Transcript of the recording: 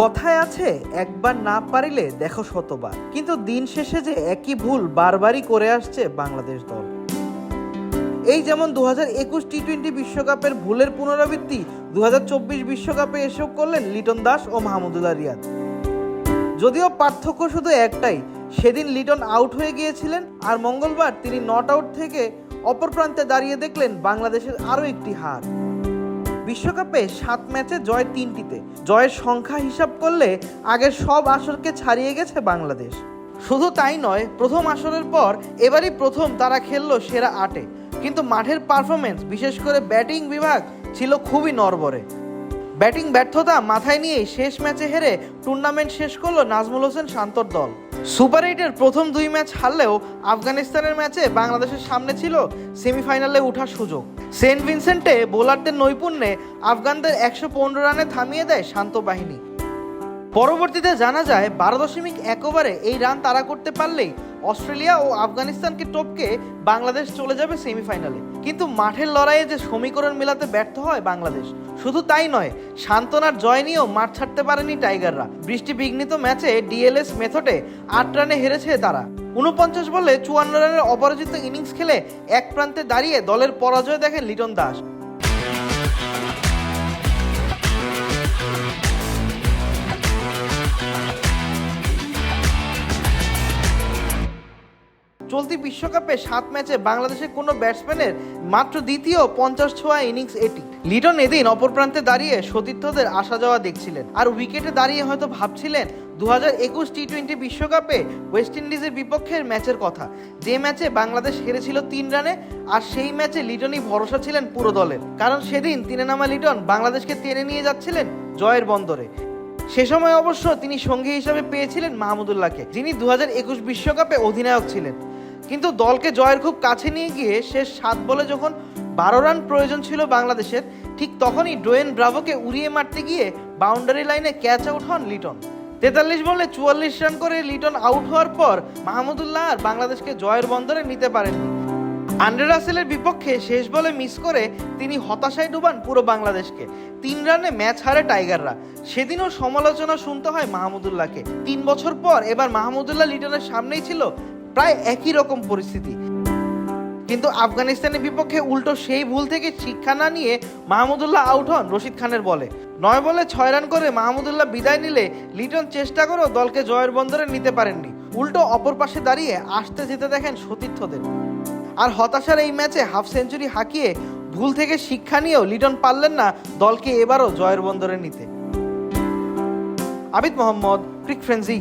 কথায় আছে, একবার না পারিলে দেখো শতবার। কিন্তু দিন শেষে যে একই ভুল বারবারই করে আসছে বাংলাদেশ দল। এই যেমন দু হাজার একুশ টি টোয়েন্টি বিশ্বকাপের ভুলের পুনরাবৃত্তি দু হাজার চব্বিশ বিশ্বকাপে এসেও করলেন লিটন দাস ও মাহমুদুল্লাহ রিয়াদ। যদিও পার্থক্য শুধু একটাই, সেদিন লিটন আউট হয়ে গিয়েছিলেন আর মঙ্গলবার তিনি নট আউট থেকে অপর প্রান্তে দাঁড়িয়ে দেখলেন বাংলাদেশের আরও একটি হার। বিশ্বকাপে সাত ম্যাচে জয় তিনটিতে। জয়ের সংখ্যা হিসাব করলে আগের সব আসরকে ছাড়িয়ে গেছে বাংলাদেশ। শুধু তাই নয়, প্রথম আসরের পর এবারই প্রথম তারা খেললো সেরা আটে। কিন্তু মাঠের পারফরমেন্স বিশেষ করে ব্যাটিং বিভাগ, ছিল খুবই নরবরে ব্যাটিং ব্যর্থতা মাথায় নিয়েই শেষ ম্যাচে হেরে টুর্নামেন্ট শেষ করল নাজমুল হোসেন শান্তর দল। সুপার এইটের প্রথম দুই ম্যাচ হারলেও আফগানিস্তানের ম্যাচে বাংলাদেশের সামনে ছিল সেমিফাইনালে ওঠার সুযোগ। সেন্ট ভিনসেন্টে বোলারদের নৈপুণ্যে আফগানদের একশো পনেরো রানে থামিয়ে দেয় শান্ত বাহিনী। পরবর্তীতে জানা যায়, বারো দশমিক এক ওভারে এই রান তারা করতে পারলেই অস্ট্রেলিয়া ও আফগানিস্তানকে টপকে বাংলাদেশ চলে যাবে সেমিফাইনালে। কিন্তু মাঠের লড়াইয়ে যে সমীকরণ মেলাতে ব্যর্থ হয় বাংলাদেশ, শুধু তাই নয় সান্ত্বনার জয় নিয়েও মাঠ ছাড়তে পারেনি টাইগাররা। বৃষ্টি বিঘ্নিত ম্যাচে ডিএলএস মেথডে আট রানে হেরেছে তারা। উনপঞ্চাশ বলে চুয়ান্ন রানের অপরাজিত ইনিংস খেলে এক প্রান্তে দাঁড়িয়ে দলের পরাজয় দেখেন লিটন দাস। চলতি বিশ্বকাপে সাত ম্যাচে বাংলাদেশের কোনো ব্যাটসম্যানের মাত্র দ্বিতীয় পঞ্চাশ ছোঁয়া ইনিংস এটি। লিটন এদিন অপর প্রান্তে দাঁড়িয়ে সতীর্থদের আসা যাওয়া দেখছিলেন। আর উইকেটে দাঁড়িয়ে হয়তো ভাবছিলেন দু হাজার একুশ টি টোয়েন্টি বিশ্বকাপে ওয়েস্ট ইন্ডিজের বিপক্ষের ম্যাচের কথা। যে ম্যাচে বাংলাদেশ হেরেছিল তিন রানে, আর সেই ম্যাচে লিটনই ভরসা ছিলেন পুরো দলের। কারণ সেদিন তিনে নামা লিটন বাংলাদেশকে টেনে নিয়ে যাচ্ছিলেন জয়ের বন্দরে। সে সময় অবশ্য তিনি সঙ্গী হিসাবে পেয়েছিলেন মাহমুদুল্লাহকে যিনি দু বিশ্বকাপে অধিনায়ক ছিলেন। কিন্তু দলকে জয়ের খুব কাছে নিয়ে গিয়ে শেষ সাত বলে যখন বারো রান প্রয়োজন ছিল বাংলাদেশের, ঠিক তখনই ডোয়েন ব্রাভোকে উড়িয়ে মারতে গিয়ে বাউন্ডারি লাইনে ক্যাচ আউট হন লিটন। তেতাল্লিশ বলে চুয়াল্লিশ রান করে লিটন আউট হওয়ার পর মাহমুদুল্লাহ আর বাংলাদেশকে জয়ের বন্দরে নিতে পারেননি। আন্ড্রে রাসেলের বিপক্ষে শেষ বলে মিস করে তিনি হতাশায় ডুবান পুরো বাংলাদেশকে। তিন রানে ম্যাচ হারে টাইগাররা। সেদিনও সমালোচনা শুনতে হয় মাহমুদুল্লাহকে। তিন বছর পর এবার মাহমুদুল্লাহ লিটনের সামনেই ছিল প্রায় একই রকম পরিস্থিতি। কিন্তু আফগানিস্তানের বিপক্ষে উল্টো সেই ভুল থেকে শিক্ষা না নিয়ে মাহমুদুল্লাহ আউট হন, রশিদ খানের বলে। নয় বলে ছয় রান করে মাহমুদুল্লাহ বিদায় নিলে লিটন চেষ্টা করেও দলকে জয়ের বন্দরে নিতে পারেননি। উল্টো অপর পাশে দাঁড়িয়ে আসতে যেতে দেখেন সতীর্থদের। আর হতাশার এই ম্যাচে হাফ সেঞ্চুরি হাঁকিয়ে ভুল থেকে শিক্ষা নিয়েও লিটন পারলেন না দলকে এবারও জয়ের বন্দরে নিতে। আবিদ মোহাম্মদ, ক্রিক ফ্রেন্সি।